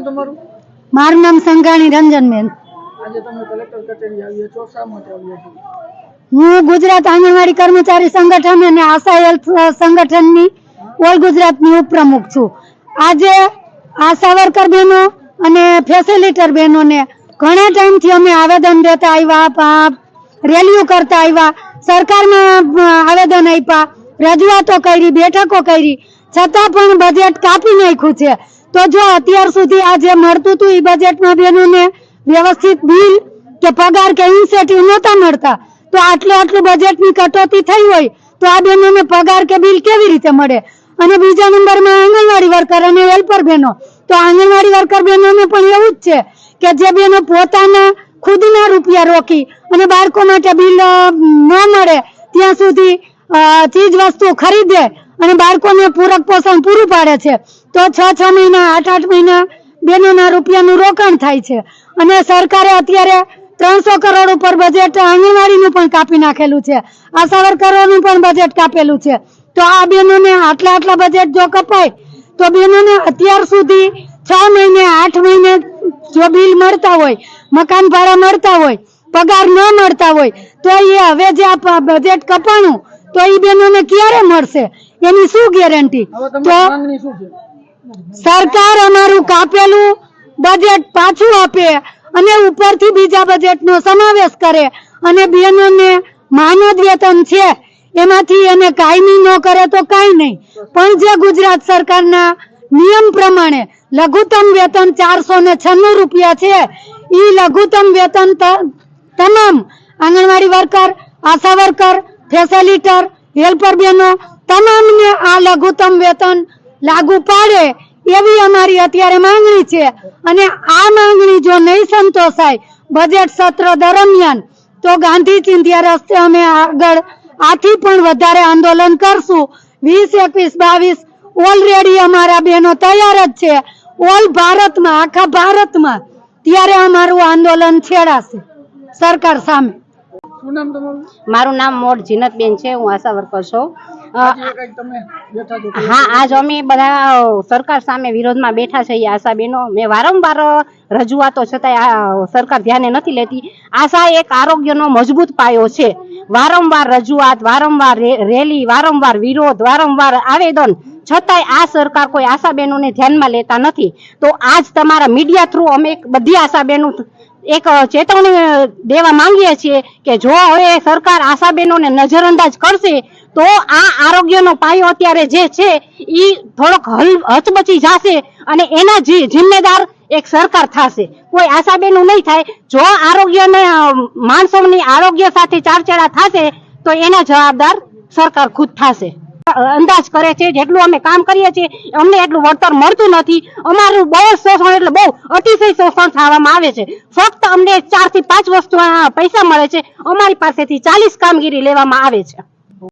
નામ તમારું? મારું નામ સંઘાણી રંજનબેન આજે તમે કલેક્ટર કચેરી આવ્યા છો શા માટે આવ્યા છો? હું ગુજરાત આંગણવાડી કર્મચારી સંગઠન અને આશા હેલ્થ સંગઠનની ઓલ ગુજરાતની ઉપપ્રમુખ છું. આજે આશા વર્કર બહેનો અને ફેસિલિટર બહેનોને ઘણા ટાઈમથી અમે આવેદન દેતા આવ્યા રેલીઓ કરતા આવ્યા સરકારમાં આવેદન આપ્યા રજૂઆતો કરી બેઠકો કરી. છતાં પણ બજેટ કાપી નાખ્યું છે. તો જો અત્યાર સુધી આ જે મળતું હતું એ બજેટમાં બહેનોને વ્યવસ્થિત બિલ કે પગાર કે ઇન્સેટિવ નહોતા મળતા, તો આટલું આટલું બજેટની કટોતી થઈ હોય, તો આ બહેનોને પગાર કે બિલ કેવી રીતે મળે? અને બીજા નંબરમાં આંગણવાડી વર્કર અને હેલ્પર બહેનો, તો આંગણવાડી વર્કર બહેનોને પણ એવું જ છે કે જે બહેનો પોતાના ખુદના રૂપિયા રોકી અને બાળકો માટે બિલ ન મળે, ત્યાં સુધી ચીજ વસ્તુ ખરીદે અને બાળકોને પૂરક પોષણ પૂરું પાડે છે. તો છ છ મહિના, આઠ આઠ મહિના બેનોના રૂપિયાનું રોકાણ થાય છે. અને સરકારે અત્યારે ત્રણસો કરોડ ઉપર બજેટ આંગણવાડીનું પણ કાપી નાખેલું છે. આશા વર્કરોનું પણ બજેટ કાપેલું છે. તો આ બહેનોને આટલા આટલા બજેટ જો કપાય, તો બહેનોને અત્યાર સુધી છ મહિને, આઠ મહિને જો બિલ મળતા હોય, મકાન ભાડા મળતા હોય, પગાર ન મળતા હોય, તો એ હવે જે આ બજેટ કપાણું તો એ બહેનોને ક્યારે મળશે? એની શું ગેરંટી તો સરકાર અમારું કાપેલું બજેટ પાછું આપે અને ઉપરથી બીજા બજેટનો સમાવેશ કરે. અને બહેનોને માનદ વેતન છે એમાંથી એને કાયમી ન કરે તો કાંઈ નહીં. પણ જે ગુજરાત સરકારના નિયમ પ્રમાણે લઘુત્તમ વેતન ચારસો ને છન્નું રૂપિયા છે એ લઘુત્તમ વેતન તમામ Anganwadi worker ASHA worker facilitator helper બહેનો તમામને આ લઘુત્તમ વેતન લાગુ પાડે એવી અમારી અત્યારે માંગણી છે. અને આ માંગણી જો નહીં સંતોષાય બજેટ સત્ર દરમિયાન, તો ગાંધી ચિંધ્યા રસ્તે અમે આગળ આથી પણ વધારે આંદોલન કરશું. વીસ, એકવીસ, બાવીસ ઓલરેડી અમારા બહેનો તૈયાર જ છે. ઓલ ભારતમાં, આખા ભારતમાં, ત્યારે અમારું આંદોલન છેડાશે. સરકાર સામે. શું નામ તમારું? મારું નામ મોડ જીનતબેન છે હું આશા વર્કર છું. છો હા આજ અમે બધા સરકાર સામે વિરોધમાં બેઠા છીએ આશા બેનો મેં વારંવાર રજૂઆતો છતાંય આ સરકાર ધ્યાને નથી લેતી. આશા એક આરોગ્યનો મજબૂત પાયો છે. વારંવાર રજૂઆત વારંવાર રેલી વારંવાર વિરોધ વારંવાર આવેદન. છતાંય આ સરકાર કોઈ આશા બહેનોને ધ્યાનમાં લેતા નથી. તો આજ તમારા મીડિયા થ્રુ અમે એક બધી આશા બહેનો એક ચેતવણી દેવા માંગીએ છીએ કે જો હવે સરકાર આશા બહેનોને નજરઅંદાજ કરશે, તો આ આરોગ્યનો પાયો અત્યારે જે છે એ થોડોક હલ હચબચી જશે અને એના જી- જિમ્મેદાર એક સરકાર થશે. કોઈ આશાબેનું નહીં થાય. જો આરોગ્યને માણસોની આરોગ્ય સાથે ચારચેડા થશે, તો એના જવાબદાર સરકાર ખુદ થશે. અંદાજ કરે છે, જેટલું અમે કામ કરીએ છીએ, અમને એટલું વળતર મળતું નથી. અમારું બહુ શોષણ એટલે બહુ અતિશય શોષણ થવામાં આવે છે. ફક્ત અમને ચારથી પાંચ વસ્તુ પૈસા મળે છે, અમારી પાસેથી ચાલીસ કામગીરી લેવામાં આવે છે.